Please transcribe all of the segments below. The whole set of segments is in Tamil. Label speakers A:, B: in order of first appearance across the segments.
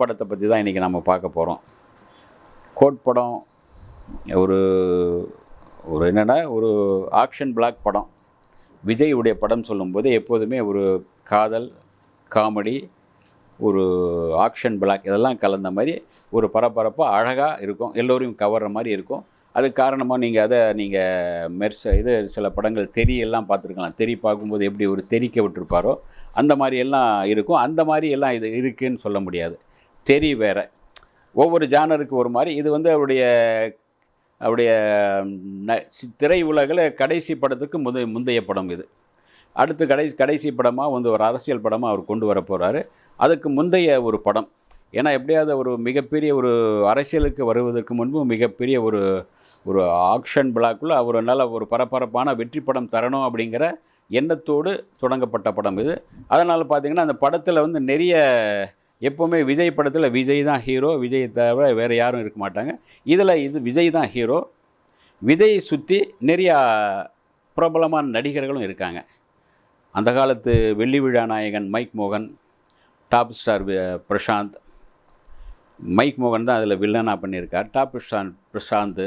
A: படத்தை பற்றி தான் இன்றைக்கி நம்ம பார்க்க போகிறோம் கோட் படம் ஒரு ஒரு என்னென்னா ஒரு ஆக்ஷன் பிளாக் படம். விஜய் உடைய படம் சொல்லும்போது எப்போதுமே ஒரு காதல் காமெடி ஒரு ஆக்ஷன் பிளாக் இதெல்லாம் கலந்த மாதிரி ஒரு பரபரப்பாக அழகாக இருக்கும். எல்லோரையும் கவர்ற மாதிரி இருக்கும். அதுக்கு காரணமாக நீங்கள் அதை நீங்கள் மெர்ச இது சில படங்கள் தெரியெல்லாம் பார்த்துருக்கலாம். தெரி பார்க்கும்போது எப்படி ஒரு தெரிக்க விட்டுருப்பாரோ அந்த மாதிரி எல்லாம் இருக்கும். அந்த மாதிரி எல்லாம் இது இருக்குதுன்னு சொல்ல முடியாது. தெரி வேற. ஒவ்வொரு ஜானருக்கு ஒரு மாதிரி. இது வந்து அவருடைய அவருடைய ந- சி- திரை உலகில் கடைசி படத்துக்கு முந்தைய முந்தைய படம் இது. அடுத்து கடைசி கடைசி படமாக வந்து ஒரு அரசியல் படமாக அவர் கொண்டு வர போகிறாரு அதுக்கு முந்தைய ஒரு படம். ஏன்னா எப்படியாவது ஒரு மிகப்பெரிய ஒரு அரசியலுக்கு வருவதற்கு முன்பு மிகப்பெரிய ஒரு ஒரு ஆக்ஷன் பிளாக்குள்ளே அவர் நல்ல ஒரு பரபரப்பான வெற்றி படம் தரணும் அப்படிங்கிற எண்ணத்தோடு தொடங்கப்பட்ட படம் இது. அதனால் பார்த்திங்கன்னா அந்த படத்தில் வந்து நிறைய எப்போவுமே விஜய் படத்தில் விஜய் தான் ஹீரோ விஜய் தவிர வேறு யாரும் இருக்க மாட்டாங்க. இதில் இது விஜய் தான் ஹீரோ விஜய் சுற்றி நிறையா பிரபலமான நடிகர்களும் இருக்காங்க. அந்த காலத்து வெள்ளி விழா நாயகன் மைக் மோகன் டாப் ஸ்டார் பிரசாந்த். மைக் மோகன் தான் அதில் வில்லனாக பண்ணியிருக்கார். டாப் ஸ்டார் பிரசாந்த்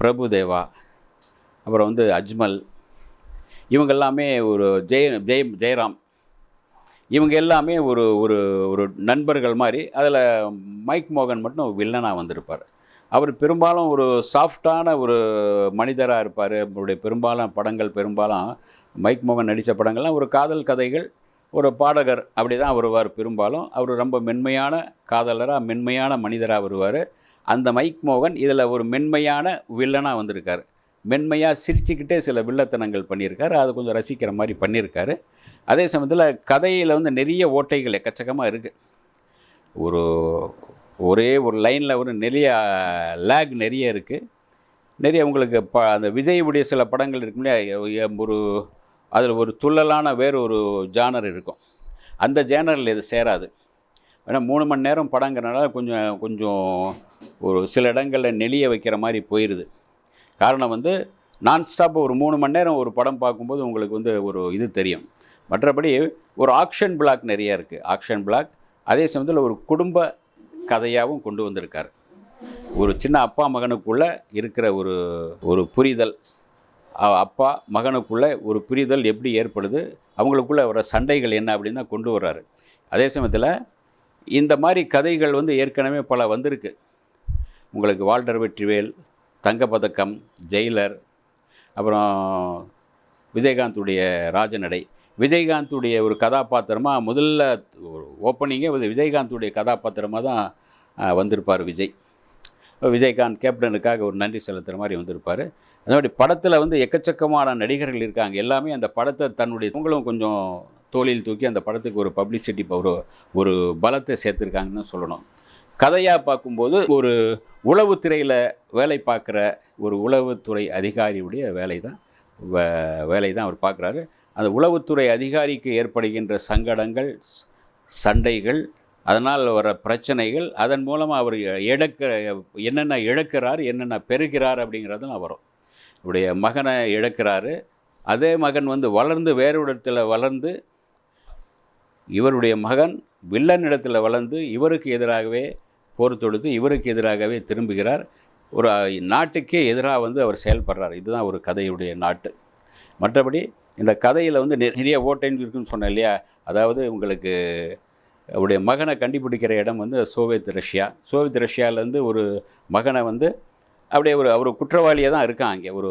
A: பிரபுதேவா அப்புறம் வந்து அஜ்மல். இவங்க எல்லாமே ஒரு ஜெய ஜெய ஜெயராம். இவங்க எல்லாமே ஒரு ஒரு ஒரு நண்பர்கள் மாதிரி. அதில் மைக் மோகன் மட்டும் வில்லனாக வந்திருப்பார். அவர் பெரும்பாலும் ஒரு சாஃப்டான ஒரு மனிதராக இருப்பார். அவருடைய பெரும்பாலும் படங்கள் பெரும்பாலும் மைக் மோகன் நடித்த படங்கள்லாம் ஒரு காதல் கதைகள் ஒரு பாடகர் அப்படி தான் வருவார் பெரும்பாலும். அவர் ரொம்ப மென்மையான காதலராக மென்மையான மனிதராக வருவார். அந்த மைக் மோகன் இதில் ஒரு மென்மையான வில்லனாக வந்திருக்கார். மென்மையாக சிரிச்சுக்கிட்டே சில வில்லத்தனங்கள் பண்ணியிருக்காரு. அது கொஞ்சம் ரசிக்கிற மாதிரி பண்ணியிருக்காரு. அதே சமயத்தில் கதையில் வந்து நிறைய ஓட்டைகள் எக்கச்சக்கமாக இருக்குது ஒரு ஒரே ஒரு லைனில் ஒரு நிறைய லேக் நிறைய இருக்குது நிறைய உங்களுக்கு ப அந்த விஜயுடைய சில படங்கள் இருக்கு இல்லையா? ஒரு அதில் ஒரு துள்ளலான வேறு ஒரு ஜானர் இருக்கும். அந்த ஜேனரில் இது சேராது. ஏன்னா மூணு மணி நேரம் படங்கிறனால கொஞ்சம் கொஞ்சம் ஒரு சில இடங்களில் நெளிய வைக்கிற மாதிரி போயிடுது காரணம் வந்து நான் ஸ்டாப் ஒரு மூணு மணி நேரம் ஒரு படம் பார்க்கும்போது உங்களுக்கு வந்து ஒரு இது தெரியும். மற்றபடி ஒரு ஆக்ஷன் பிளாக் நிறைய இருக்குது ஆக்ஷன் பிளாக் அதே சமயத்தில் ஒரு குடும்ப கதையாகவும் கொண்டு வந்திருக்கார். ஒரு சின்ன அப்பா மகனுக்குள்ளே இருக்கிற ஒரு ஒரு புரிதல். அப்பா மகனுக்குள்ளே ஒரு புரிதல் எப்படி ஏற்படுது? அவங்களுக்குள்ள வர சண்டைகள் என்ன அப்படின்னு தான் கொண்டு வர்றாரு. அதே சமயத்தில் இந்த மாதிரி கதைகள் வந்து ஏற்கனவே பல வந்திருக்கு. உங்களுக்கு வால்டர் வெற்றிவேல் தங்கப்பதக்கம் ஜெயிலர் அப்புறம் விஜயகாந்துடைய ராஜநடை. விஜயகாந்துடைய ஒரு கதாபாத்திரமாக முதல்ல ஓப்பனிங்கே விஜயகாந்துடைய கதாபாத்திரமாக தான் வந்திருப்பார் விஜய். விஜயகாந்த் கேப்டனுக்காக ஒரு நன்றி செலுத்துகிற மாதிரி வந்திருப்பார். அதே மாதிரி படத்தில் வந்து எக்கச்சக்கமான நடிகர்கள் இருக்காங்க. எல்லாமே அந்த படத்தை தன்னுடைய உங்களும் கொஞ்சம் தோளில் தூக்கி அந்த படத்துக்கு ஒரு பப்ளிசிட்டி ஒரு ஒரு பலத்தை சேர்த்துருக்காங்கன்னு சொல்லணும். கதையாக பார்க்கும்போது ஒரு உளவுத்துறையில் வேலை பார்க்குற ஒரு உளவுத்துறை அதிகாரியுடைய வேலை தான் வே வேலை தான் அவர் பார்க்குறாரு. அந்த உளவுத்துறை அதிகாரிக்கு ஏற்படுகின்ற சங்கடங்கள் சண்டைகள் அதனால் வர பிரச்சனைகள் அதன் மூலமாக அவர் இழக்க என்னென்ன இழக்கிறார் என்னென்ன பெறுகிறார் அப்படிங்கிறதுலாம் வரும். இவருடைய மகனை இழக்கிறாரு. அதே மகன் வந்து வளர்ந்து வேறு இடத்துல வளர்ந்து இவருடைய மகன் வில்லன் இடத்துல வளர்ந்து இவருக்கு எதிராகவே போர் தொடுத்து இவருக்கு எதிராகவே திரும்புகிறார். ஒரு நாட்டுக்கே எதிராக வந்து அவர் செயல்படுறார். இதுதான் ஒரு கதையுடைய நாட்டு. மற்றபடி இந்த கதையில் வந்து நிறைய ஓட்டைன்னு இருக்குன்னு சொன்னேன் இல்லையா? அதாவது உங்களுக்கு அவருடைய மகனை கண்டுபிடிக்கிற இடம் வந்து சோவியத் ரஷ்யா. சோவியத் ரஷ்யாவிலேருந்து ஒரு மகனை வந்து அப்படியே ஒரு அவர் குற்றவாளியாக தான் இருக்கான் அங்கே. ஒரு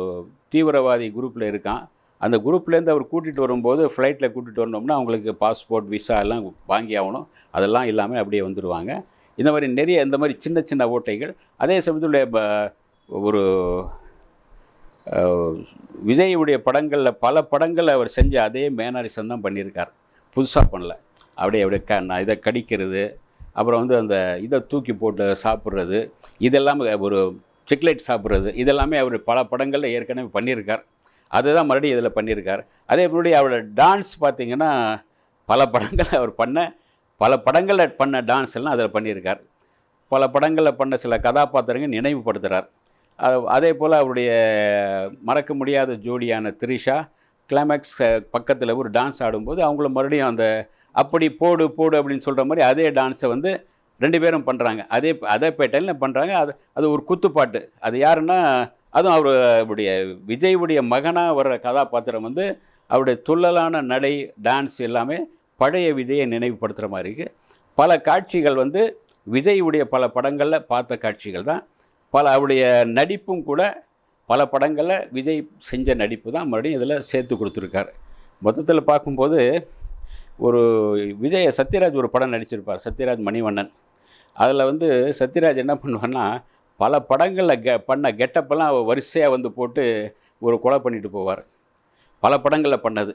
A: தீவிரவாதி குரூப்பில் இருக்கான். அந்த குரூப்லேருந்து அவர் கூட்டிகிட்டு வரும்போது ஃப்ளைட்டில் கூட்டிகிட்டு வரணும்னா அவங்களுக்கு பாஸ்போர்ட் விசா எல்லாம் வாங்கி ஆகணும். அதெல்லாம் இல்லாமல் அப்படியே வந்துடுவாங்க இந்த மாதிரி நிறைய இந்த மாதிரி சின்ன சின்ன ஓட்டைகள். அதே சமயத்தில் ஒரு விஜயுடைய படங்களில் பல படங்களில் அவர் செஞ்ச அதே மேனாரிசம் தான் பண்ணியிருக்கார். புதுசாக பண்ணல. அப்படியே அப்படியே க நான் இதை கடிக்கிறது அப்புறம் வந்து அந்த இதை தூக்கி போட்டு சாப்பிட்றது இதெல்லாம் ஒரு சிக்லைட் சாப்பிட்றது இதெல்லாமே அவர் பல படங்களில் ஏற்கனவே பண்ணியிருக்கார். அதுதான் மறுபடியும் இதில் பண்ணியிருக்கார். அதே மறுபடியும் அவரோட டான்ஸ் பார்த்தீங்கன்னா பல படங்கள் அவர் பண்ண பல படங்களில் பண்ண டான்ஸ் எல்லாம் அதில் பண்ணியிருக்கார். பல படங்களில் பண்ண சில கதாபாத்திரங்கள் நினைவுபடுத்துகிறார் அது- அதே போல் அவருடைய மறக்க முடியாத ஜோடியான த்ரிஷா கிளைமேக்ஸ் பக்கத்தில் ஒரு டான்ஸ் ஆடும்போது அவங்கள மறுபடியும் அந்த அப்படி போடு போடு அப்படின்னு சொல்கிற மாதிரி அதே டான்ஸை வந்து ரெண்டு பேரும் பண்ணுறாங்க அதே அதே பேட்டையில் பண்ணுறாங்க அது அது ஒரு குத்துப்பாட்டு. அது யாருன்னா அதுவும் அவர் அவருடைய விஜய்வுடைய மகனாக வர்ற கதாபாத்திரம் வந்து அவருடைய துள்ளலான நடை டான்ஸ் எல்லாமே பழைய விஜயை நினைவுபடுத்துகிற மாதிரி இருக்குது பல காட்சிகள் வந்து விஜயுடைய பல படங்களில் பார்த்த காட்சிகள் தான். பல அவருடைய நடிப்பும் கூட பல படங்களில் விஜய் செஞ்ச நடிப்பு தான் மறுபடியும் இதில் சேர்த்து கொடுத்துருக்காரு. மொத்தத்தில் பார்க்கும்போது ஒரு விஜய் சத்யராஜ் ஒரு படம் நடிச்சிருப்பார் சத்யராஜ் மணிவண்ணன். அதில் வந்து சத்யராஜ் என்ன பண்ணுவார்னா பல படங்களில் கெ பண்ண கெட்டப்பெல்லாம் வரிசையாக வந்து போட்டு ஒரு கொலை பண்ணிட்டு போவார். பல படங்களில் பண்ணது.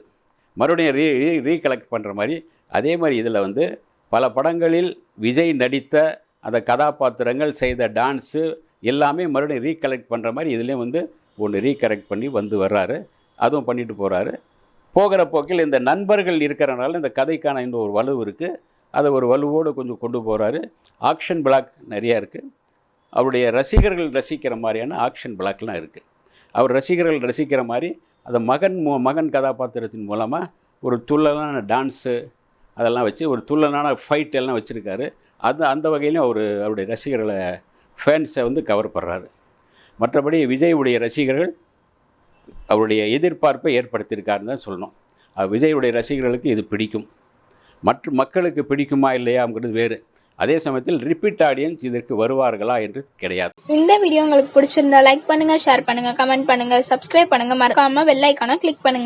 A: மறுபடியும் ரீ ரீ ரீகலெக்ட் பண்ணுற மாதிரி அதே மாதிரி இதில் வந்து பல படங்களில் விஜய் நடித்த அந்த கதாபாத்திரங்கள் செய்த டான்ஸு எல்லாமே மறுபடியும் ரீகலெக்ட் பண்ணுற மாதிரி இதுலேயும் வந்து ஒன்று ரீகரெக்ட் பண்ணி வந்து வர்றாரு. அதுவும் பண்ணிட்டு போகிறாரு போகிற போக்கில் இந்த நண்பர்கள் இருக்கிறனால இந்த கதைக்கான இன்னும் ஒரு வலு இருக்குது அதை ஒரு வலுவோடு கொஞ்சம் கொண்டு போகிறாரு ஆக்ஷன் பிளாக் நிறையா இருக்குது அவருடைய ரசிகர்கள் ரசிக்கிற மாதிரியான ஆக்ஷன் பிளாக்லாம் இருக்குது அவர் ரசிகர்கள் ரசிக்கிற மாதிரி அந்த மகன் மு மகன் கதாபாத்திரத்தின் மூலமாக ஒரு துள்ளலான டான்ஸு அதெல்லாம் வச்சு ஒரு துள்ளலான ஃபைட் எல்லாம் வச்சுருக்காரு. அது அந்த வகையிலும் அவர் அவருடைய ரசிகர்களை ஃபேன்ஸை வந்து கவர் பண்ணுறாரு மற்றபடி விஜயுடைய ரசிகர்கள் அவருடைய எதிர்பார்ப்பை ஏற்படுத்தியிருக்காருன்னு தான் சொல்லணும். விஜயுடைய ரசிகர்களுக்கு இது பிடிக்கும். மற்ற மக்களுக்கு பிடிக்குமா இல்லையாங்கிறது வேறு. அதே சமயத்தில் ரிப்பீட் ஆடியன்ஸ் இதற்கு வருவார்களா என்று கிடையாது.
B: இந்த வீடியோ உங்களுக்கு பிடிச்சிருந்தா லைக் பண்ணுங்க ஷேர் பண்ணுங்க கமெண்ட் பண்ணுங்க சப்ஸ்கிரைப் பண்ணுங்க. மறக்காம வெள்ளைக்கான கிளிக் பண்ணுங்க.